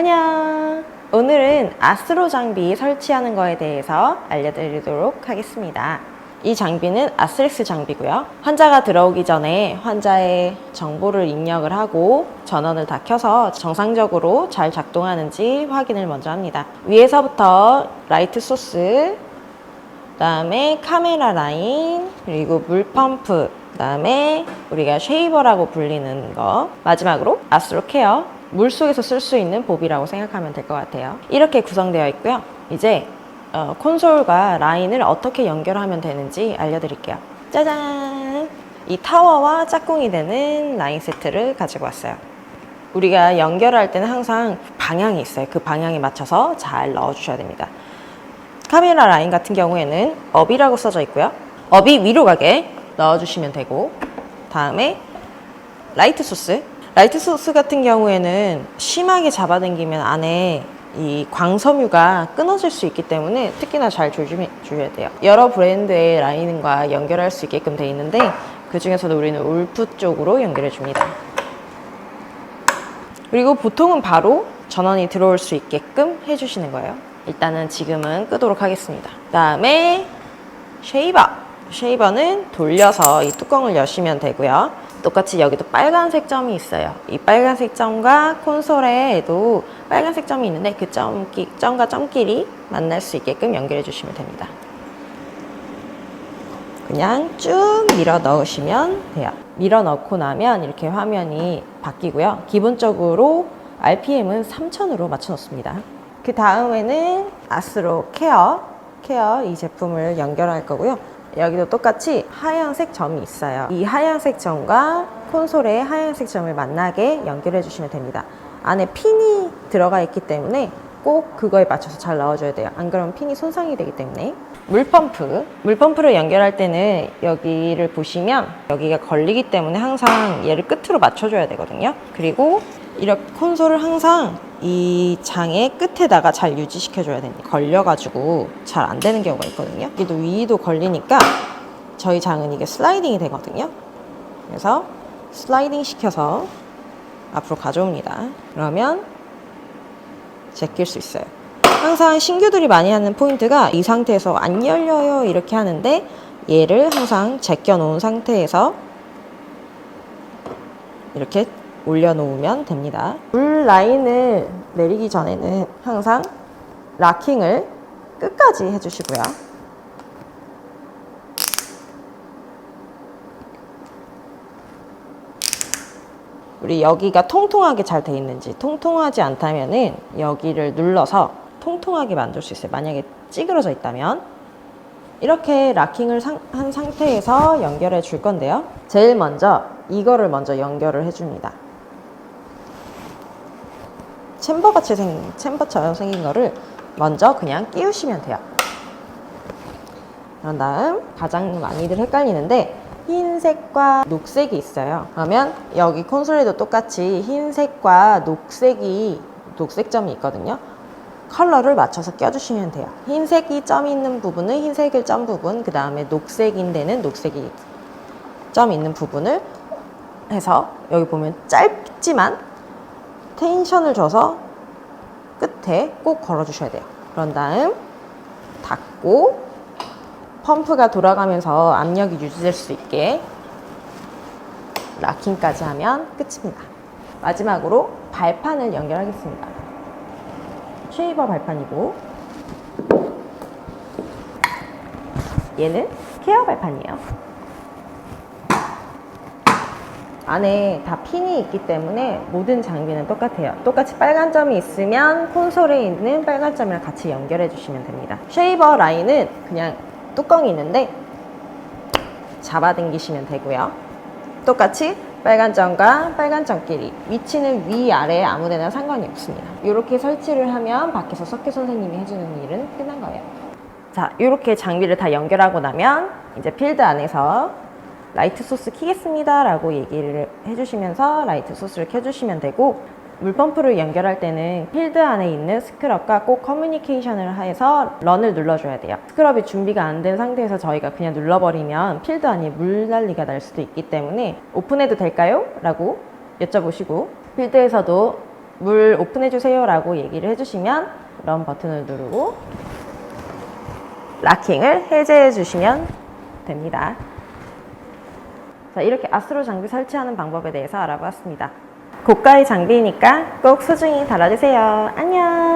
안녕! 오늘은 아스로 장비 설치하는 거에 대해서 알려드리도록 하겠습니다. 이 장비는 아스렉스 장비고요. 환자가 들어오기 전에 환자의 정보를 입력을 하고 전원을 다 켜서 정상적으로 잘 작동하는지 확인을 먼저 합니다. 위에서부터 라이트 소스, 그다음에 카메라 라인, 그리고 물 펌프, 그다음에 우리가 쉐이버라고 불리는 거, 마지막으로 아스로 케어, 물 속에서 쓸 수 있는 봅이라고 생각하면 될 것 같아요. 이렇게 구성되어 있고요. 이제 어, 콘솔과 라인을 어떻게 연결하면 되는지 알려드릴게요. 짜잔! 이 타워와 짝꿍이 되는 라인 세트를 가지고 왔어요. 우리가 연결할 때는 항상 방향이 있어요. 그 방향에 맞춰서 잘 넣어주셔야 됩니다. 카메라 라인 같은 경우에는 업이라고 써져 있고요. 업이 위로 가게 넣어주시면 되고 다음에 라이트 소스 라이트 소스 같은 경우에는 심하게 잡아당기면 안에 이 광섬유가 끊어질 수 있기 때문에 특히나 잘 조심해 주셔야 돼요. 여러 브랜드의 라인과 연결할 수 있게끔 돼 있는데 그 중에서도 우리는 울프 쪽으로 연결해 줍니다. 그리고 보통은 바로 전원이 들어올 수 있게끔 해주시는 거예요. 일단은 지금은 끄도록 하겠습니다. 그 다음에 쉐이버. 쉐이버는 돌려서 이 뚜껑을 여시면 되고요. 똑같이 여기도 빨간색 점이 있어요. 이 빨간색 점과 콘솔에도 빨간색 점이 있는데 그 점기, 점과 점끼리 만날 수 있게끔 연결해 주시면 됩니다. 그냥 쭉 밀어 넣으시면 돼요. 밀어 넣고 나면 이렇게 화면이 바뀌고요. 기본적으로 RPM은 3000으로 맞춰 놓습니다. 그 다음에는 아스로 케어, 케어 이 제품을 연결할 거고요. 여기도 똑같이 하얀색 점이 있어요. 이 하얀색 점과 콘솔의 하얀색 점을 만나게 연결해 주시면 됩니다. 안에 핀이 들어가 있기 때문에 꼭 그거에 맞춰서 잘 넣어줘야 돼요. 안 그러면 핀이 손상이 되기 때문에. 물펌프. 물펌프를 연결할 때는 여기를 보시면 여기가 걸리기 때문에 항상 얘를 끝으로 맞춰줘야 되거든요. 그리고 이렇게 콘솔을 항상 이 장의 끝에다가 잘 유지시켜줘야 됩니다. 걸려가지고 잘 안 되는 경우가 있거든요. 여기도 위도 걸리니까 저희 장은 이게 슬라이딩이 되거든요. 그래서 슬라이딩 시켜서 앞으로 가져옵니다. 그러면 제낄 수 있어요. 항상 신규들이 많이 하는 포인트가 이 상태에서 안 열려요 이렇게 하는데 얘를 항상 제껴 놓은 상태에서 이렇게 올려놓으면 됩니다. 물 라인을 내리기 전에는 항상 락킹을 끝까지 해주시고요. 우리 여기가 통통하게 잘 돼 있는지 통통하지 않다면은 여기를 눌러서 통통하게 만들 수 있어요. 만약에 찌그러져 있다면 이렇게 락킹을 상- 한 상태에서 연결해 줄 건데요. 제일 먼저 이거를 먼저 연결을 해줍니다. 챔버 같이 생긴 챔버처럼 생긴 거를 먼저 그냥 끼우시면 돼요. 그런 다음 가장 많이들 헷갈리는데 흰색과 녹색이 있어요. 그러면 여기 콘솔에도 똑같이 흰색과 녹색이 녹색점이 있거든요. 컬러를 맞춰서 껴주시면 돼요. 흰색이 점 있는 부분은 흰색일 점 부분, 그 다음에 녹색인 데는 녹색이 점 있는 부분을 해서 여기 보면 짧지만 텐션을 줘서 끝에 꼭 걸어주셔야 돼요. 그런 다음 닫고 펌프가 돌아가면서 압력이 유지될 수 있게 락킹까지 하면 끝입니다. 마지막으로 발판을 연결하겠습니다. 쉐이버 발판이고 얘는 케어 발판이에요. 안에 다 핀이 있기 때문에 모든 장비는 똑같아요. 똑같이 빨간 점이 있으면 콘솔에 있는 빨간 점이랑 같이 연결해 주시면 됩니다. 쉐이버 라인은 그냥 뚜껑이 있는데 잡아당기시면 되고요. 똑같이 빨간 점과 빨간 점끼리 위치는 위 아래 아무데나 상관이 없습니다. 이렇게 설치를 하면 밖에서 석회 선생님이 해주는 일은 끝난 거예요. 자, 이렇게 장비를 다 연결하고 나면 이제 필드 안에서 라이트 소스 키겠습니다 라고 얘기를 해주시면서 라이트 소스를 켜주시면 되고 물펌프를 연결할 때는 필드 안에 있는 스크럽과 꼭 커뮤니케이션을 해서 런을 눌러줘야 돼요. 스크럽이 준비가 안 된 상태에서 저희가 그냥 눌러버리면 필드 안에 물 난리가 날 수도 있기 때문에 오픈해도 될까요? 라고 여쭤보시고 필드에서도 물 오픈해주세요 라고 얘기를 해주시면 런 버튼을 누르고 락킹을 해제해 주시면 됩니다. 자, 이렇게 아스트로 장비 설치하는 방법에 대해서 알아보았습니다. 고가의 장비니까 꼭 소중히 다뤄주세요. 안녕!